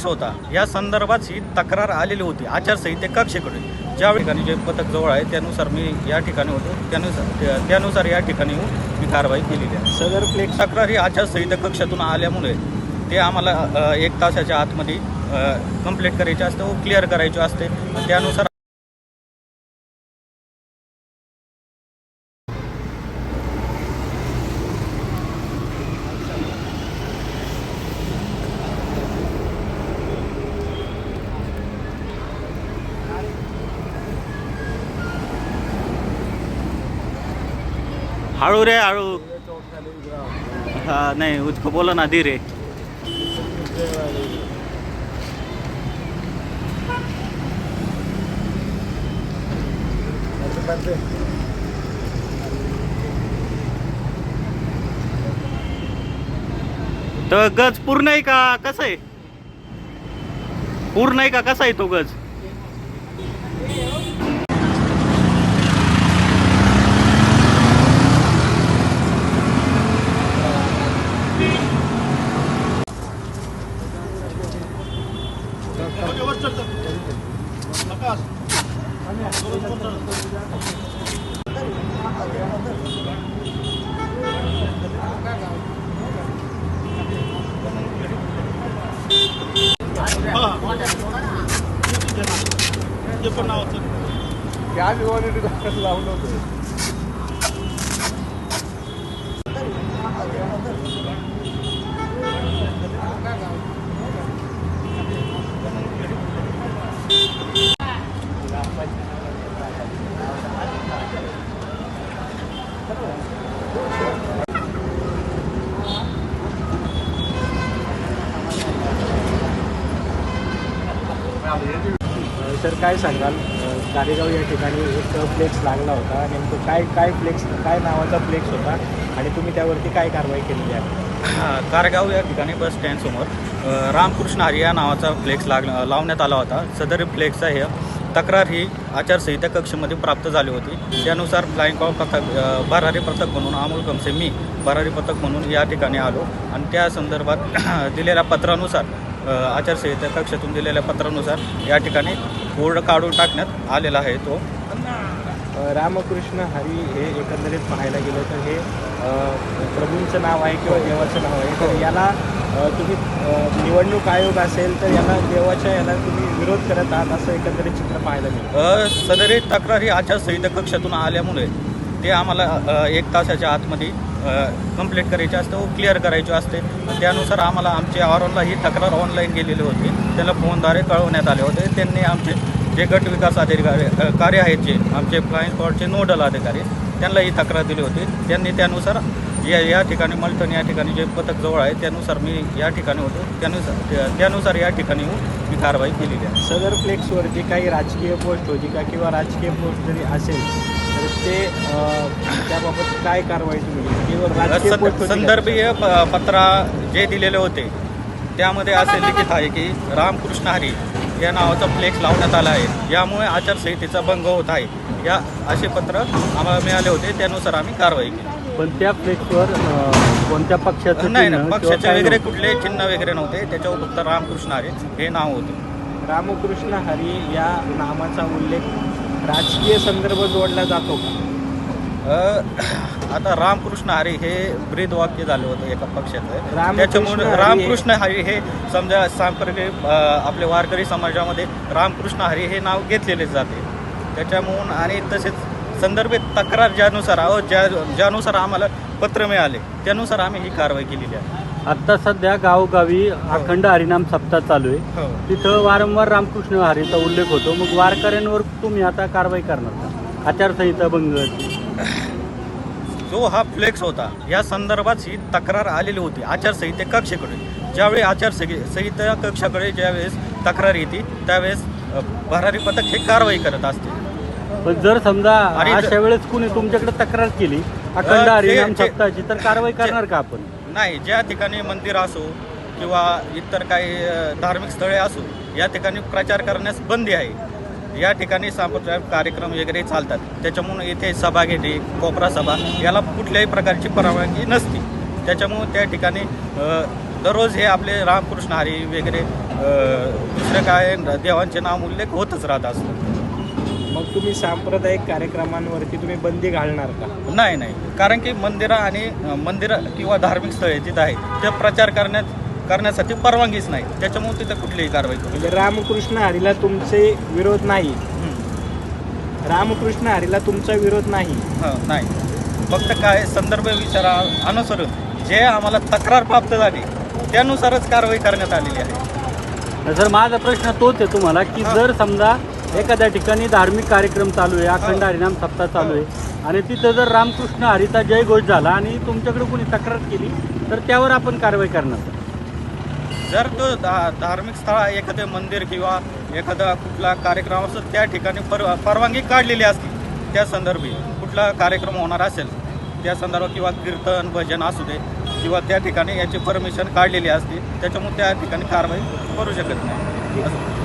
Flex होता. या संदर्भात ही तक्रार आलेली होती. आचारसंहिते कक्षेकडे ज्या ठिकाणी जे पथक जवळ आहे त्यानुसार मी या ठिकाणी होतो. त्यानुसार त्या- त्यानुसार या ठिकाणी येऊन मी कारवाई केलेली आहे. सदर फ्लेक्स तक्रार ही आचारसंहिता कक्षातून आल्यामुळे ते आम्हाला एक तासाच्या आतमध्ये कंप्लीट करायचे असते व क्लिअर करायचे असते. त्यानुसार हळू रे हळू. हा नाही उसको बोला ना धीरे तर गज पूर्ण आहे का? कसं आहे? पूर्ण आहे का? कसा आहे तो गज? astronautin. Ja, wir wollen die Laune. Now, the injury. Sir काय सांगाल? कारेगाव या ठिकाणी एक फ्लेक्स लागला होता नेमकं काय काय फ्लेक्स काय नावाचा फ्लेक्स होता आणि तुम्ही त्यावरती काय कारवाई केलेली आहे? कारगाव या ठिकाणी बस स्टँडसमोर रामकृष्ण हरी या नावाचा फ्लेक्स लाग लावण्यात आला होता. सदर फ्लेक्सचा हे तक्रार ही आचारसंहिता कक्षेमध्ये प्राप्त झाली होती. त्यानुसार फ्लाईंग कॉल पथक भरारी पथक म्हणून अमोल कमसे मी भरारी पथक म्हणून या ठिकाणी आलो. आणि त्या संदर्भात दिलेल्या पत्रानुसार आचारसंहिता कक्षातून दिलेल्या पत्रानुसार या ठिकाणी बोर्ड काढून टाकण्यात आलेला आहे तो. रामकृष्ण हरी हे एकंदरीत पाहायला गेलं तर हे प्रभूंचं नाव आहे किंवा देवाचं नाव आहे. तर याला तुम्ही निवडणूक आयोग असेल तर याला देवाच्या याला तुम्ही विरोध करत आहात असं एकंदरीत चित्र पाहायला मिळतं. सदरी तक्रार ही आचारसंहिता कक्षातून आल्यामुळे ते आम्हाला एक तासाच्या आतमध्ये कंप्लीट करायचे असते व क्लिअर करायचे असते. त्यानुसार आम्हाला आमच्या ऑरनला ही तक्रार ऑनलाईन गेलेली होती. त्यांना फोनद्वारे कळवण्यात आले होते. त्यांनी आमचे जे गट विकास अधिकारी कार्य आहेत जे आमचे फ्लाईंग स्पॉटचे नोडल अधिकारी त्यांना ही तक्रार दिली होती. त्यांनी त्यानुसार या या ठिकाणी मल्टन या ठिकाणी जे पथक जवळ आहे त्यानुसार मी या ठिकाणी होतो. त्यानुसार त्या- त्यानुसार या ठिकाणी येऊन मी कारवाई केलेली आहे. सदर फ्लेक्सवर जी काही राजकीय पोस्ट होती का किंवा राजकीय पोस्ट जरी असेल तर ते त्याबाबत काय कारवाई तुम्ही? संदर्भीय प- पत्रा जे दिलेले होते त्यामध्ये असे लिखित आहे की रामकृष्ण हरी या नावाचा फ्लेक्स लावण्यात आला आहे. यामुळे आचारसंहितेचा भंग होत आहे. या असे पत्र आम्हाला मिळाले होते. त्यानुसार आम्ही कारवाई केली. पण त्या फ्लेक्सवर कोणत्या पक्षाचं नाही किंवा पक्षाचे वगैरे? कुठले चिन्ह वगैरे नव्हते. त्याच्यावर फक्त रामकृष्ण हरी हे नाव होते. रामकृष्ण हरी या नामाचा उल्लेख राजकीय संदर्भ जोडला जातो का? आता रामकृष्ण हरी हे ब्रीद वाक्य झालं होतं एका पक्षाचं. त्याच्यामुळे हे- रामकृष्ण हरी हे समजा सांप्रदायिक आपले वारकरी समाजामध्ये रामकृष्ण हरी हे नाव घेतलेले जाते. त्याच्यामुळून आणि तसेच संदर्भित तक्रार ज्यानुसार अहो ज्या ज्यानुसार आम्हाला पत्र मिळाले त्यानुसार आम्ही ही कारवाई केलेली आहे. आता सध्या गावोगावी अखंड हरिनाम सप्ताह चालू आहे. हो. तिथं वारंवार रामकृष्ण हरीचा उल्लेख होतो. मग वारकऱ्यांवर तुम्ही आता कारवाई करणार का? आचारसंहिता भंग? जो हा फ्लेक्स होता या संदर्भात ही तक्रार आलेली होती आचारसंहिते कक्षेकडे. ज्यावेळी आचारसंहि संहिता कक्षाकडे ज्यावेळेस तक्रार येते त्यावेळेस भरारी पथक हे कारवाई करत असते. पण जर समजा अशा वेळेस कुणी तुमच्याकडे तक्रार केली अखंड हरिनाम सप्ताहाची तर कारवाई करणार का आपण? नाही ज्या ठिकाणी मंदिर असो किंवा इतर काही धार्मिक स्थळे असो या ठिकाणी प्रचार करण्यास बंदी आहे. या ठिकाणी सांप्रदायिक कार्यक्रम वगैरे चालतात. त्याच्यामुळे इथे सभा घेणे कोपरा सभा याला कुठल्याही प्रकारची परवानगी नसते. त्याच्यामुळे त्या ठिकाणी दररोज हे आपले रामकृष्ण हरी वगैरे दुसरे काय देवांचे नाम उल्लेख होतच राहत असतं मग तुम्ही सांप्रदायिक कार्यक्रमांवरती तुम्ही बंदी घालणार का? नाही नाही. कारण की मंदिरं आणि मंदिरं किंवा धार्मिक स्थळे जिथं आहे ते प्रचार करण्यात करण्यासाठी परवानगीच नाही. त्याच्यामुळे तिथं कुठलीही कारवाई करू म्हणजे रामकृष्ण हरीला तुमचे विरोध नाही. रामकृष्ण हरीला तुमचा विरोध नाही. हं, नाही. फक्त काय संदर्भ विचारा अनुसरून जे आम्हाला तक्रार प्राप्त झाली त्यानुसारच कारवाई करण्यात आलेली आहे. सर माझा प्रश्न तोच आहे तुम्हाला की. जर समजा एखाद्या ठिकाणी धार्मिक कार्यक्रम चालू आहे अखंड हरिनाम सप्ताह चालू आहे आणि तिथं जर रामकृष्ण हरीचा जय घोष झाला आणि तुमच्याकडे कोणी तक्रार केली तर त्यावर आपण कारवाई करणार. जर तो धा धार्मिक स्थळ एखादे मंदिर किंवा एखादा कुठला कार्यक्रम असतो त्या ठिकाणी पर परवानगी काढलेली असते त्या संदर्भी कुठला कार्यक्रम होणार असेल त्या संदर्भात किंवा कीर्तन भजन असू दे किंवा त्या ठिकाणी याची परमिशन काढलेली असते त्याच्यामुळे त्या ठिकाणी कारवाई करू शकत नाही.